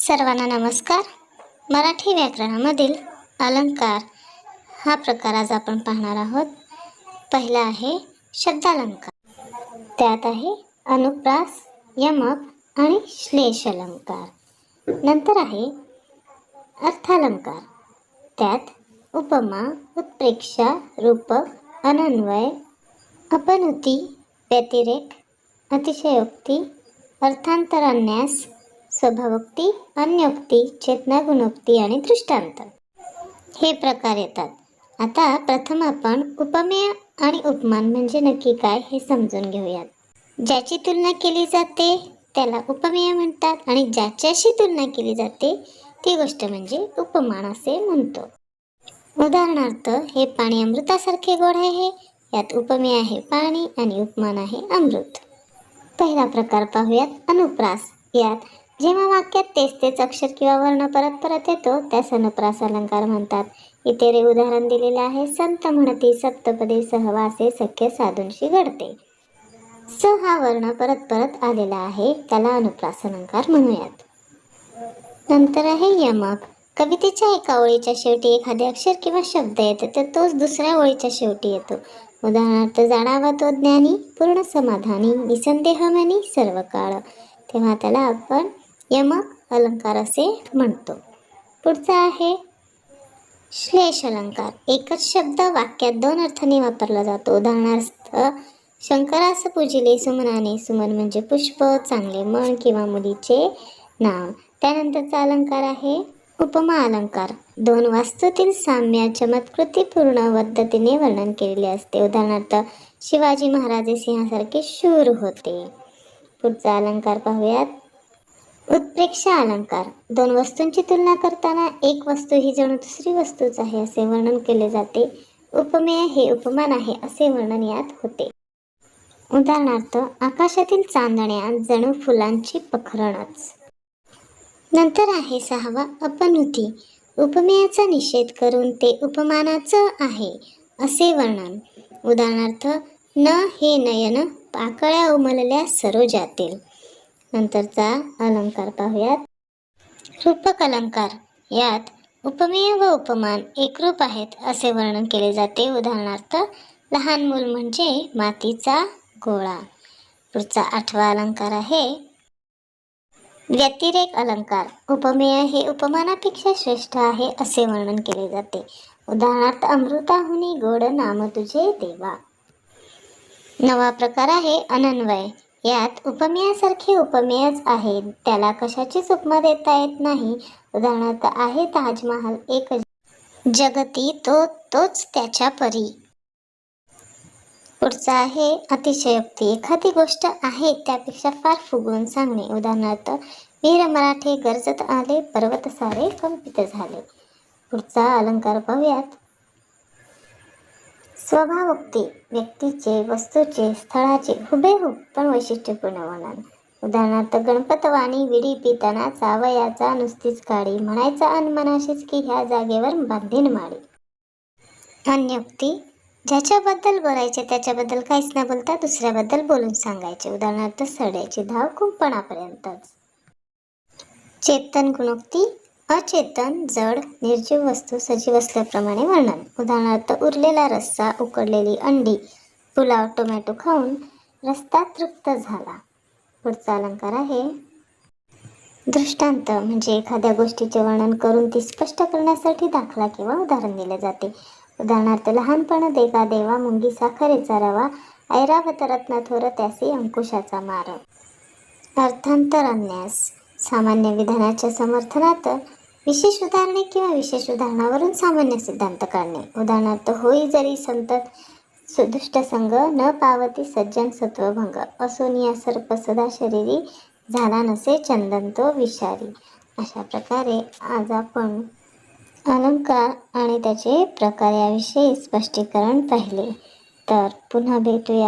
सर्वांना नमस्कार. मराठी व्याकरणामधील अलंकार हा प्रकार आज आपण पाहणार आहोत. पहिला आहे शब्दालंकार. त्यात आहे अनुप्रास यमक आणि श्लेष अलंकार नंतर आहे अर्थालंकार. त्यात उपमा उत्प्रेक्षा रूपक अनन्वय अपनुती व्यतिरेक अतिशयोक्ती अर्थांतरान्यास स्वभावोक्ती अन्योक्ती चेतना गुणोक्ती आणि दृष्टांत. हे प्रकार येतात. आता प्रथम आपण उपमेय आणि उपमान म्हणजे नक्की काय हे समजून घेऊयात. ज्याची तुलना केली जाते त्याला उपमेय म्हणतात आणि ज्याच्याशी तुलना केली जाते ती गोष्ट म्हणजे उपमान असे म्हणतो. उदाहरणार्थ हे पाणी अमृतासारखे गोड आहे यात उपमेय आहे पाणी आणि उपमान आहे अमृत. पहिला प्रकार पाहूयात अनुप्रास. यात जेव्हा वाक्यात तेच तेच अक्षर किंवा वर्ण परत परत येतो त्यास सनप्रास अलंकार म्हणतात. इथे रे उदाहरण दिलेले आहे. संत म्हणती सप्तपदे सहवासे सख्य साधूंशी घडते. स हा वर्ण परत परत आलेला आहे. त्याला अनुप्रास अलंकार म्हणूयात. नंतर आहे यमक. कवितेच्या एका ओळीच्या शेवटी एखादे अक्षर किंवा शब्द येतो तर तोच दुसऱ्या ओळीच्या शेवटी येतो. उदाहरणार्थ जाणावा तो ज्ञानी पूर्ण समाधानी निसंदेह मनी सर्व काळ तेव्हा त्याला आपण यमक अलंकार असे म्हणतो. पुढचा आहे श्लेष अलंकार. एकच शब्द वाक्यात दोन अर्थाने वापरला जातो. उदाहरणार्थ शंकरास पूजिले सुमनाने. सुमन म्हणजे पुष्प चांगले मन किंवा मुलीचे नाव. त्यानंतरचा अलंकार आहे उपमा अलंकार. दोन वास्तूतील साम्य चमत्कृतीपूर्ण पद्धतीने वर्णन केलेले असते. उदाहरणार्थ शिवाजी महाराजे सिंहासारखे शूर होते. पुढचा अलंकार पाहूयात. उत्प्रेक्ष अलंकार. दोन वस्तूंची तुलना करताना एक वस्तू ही जणू दुसरी वस्तूच आहे असे वर्णन केले जाते. उपमेय हे उपमान आहे असे वर्णन यात होते. उदाहरणार्थ आकाशातील चांदण्या जणू फुलांची पखरणच. नंतर आहे सहावा अपनुती. उपमेयाचा निषेध करून ते उपमानाचं आहे असे वर्णन. उदाहरणार्थ न हे नयन पाकळ्या उमलल्या सरोजातील. नंतरचा अलंकार पाहूयात. रूपक अलंकार यात उपमेय व उपमान एकरूप आहेत असे वर्णन केले जाते. उदाहरणार्थ लहान मूल म्हणजे मातीचा गोळा. पुढचा आठवा अलंकार आहे. व्यतिरेक अलंकार. उपमेय हे उपमानापेक्षा श्रेष्ठ आहे असे वर्णन केले जाते. उदाहरणार्थ अमृताहुनी गोड नाम तुझे देवा. नवा प्रकार आहे अनन्वय. यात उपमेयासारखे उपमेयच आहेत. त्याला कशाचीच उपमा देता येत नाही? उदाहरणार्थ आहे ताजमहाल एक जगती तो तोच त्याच्या परी. पुढचा आहे अतिशयोक्ती. एखादी गोष्ट आहे त्यापेक्षा फार फुगवून सांगणे. उदाहरणार्थ वीर मराठे गरजत आले पर्वत सारे कंपित झाले. पुढचा अलंकार पाहूयात. स्वभावोक्ती व्यक्तीचे वस्तूचे स्थळाचे हुबेहूब पण वैशिष्ट्यपूर्ण वर्णन. उदाहरणार्थ गणपतवाणी विडी पिताना चावयाचा नुसतीच काळी म्हणायचा अनमनाशीच की ह्या जागेवर बांधीन माळी. अन्योक्ती ज्याच्याबद्दल बोलायचे त्याच्याबद्दल काहीच न बोलता दुसऱ्याबद्दल बोलून सांगायचे. उदाहरणार्थ सड्याची धाव कुंपणापर्यंतच. चेतन गुणोक्ती अचेतन जड निर्जीव वस्तू सजीव असल्याप्रमाणे वर्णन. उदाहरणार्थ उरलेला रस्सा उकडलेली अंडी पुलाव टोमॅटो खाऊन रस्ता तृप्त झाला. पुढचा अलंकार आहे. दृष्टांत म्हणजे एखाद्या गोष्टीचे वर्णन करून ती स्पष्ट करण्यासाठी दाखला किंवा उदाहरण दिले जाते. उदाहरणार्थ लहानपण देगा देवा मुंगी साखरेचा रवा ऐरावत रत्न थोर त्यासी अंकुशाचा मार अर्थांतर अन्यास. सामान्य विधानाच्या समर्थनात विशेष उदाहरणे किंवा विशेष उदाहरणावरून सामान्य सिद्धांत काढणे. उदाहरणार्थ होई जरी संतत सुदुष्ट संग न पावती सज्जन सत्वभंग. असून या सर्प सदा शरीरी झाला नसे चंदन तो विषारी. अशा प्रकारे आज आपण अलंकार आणि त्याचे प्रकार याविषयी स्पष्टीकरण पाहिले. तर पुन्हा भेटूया.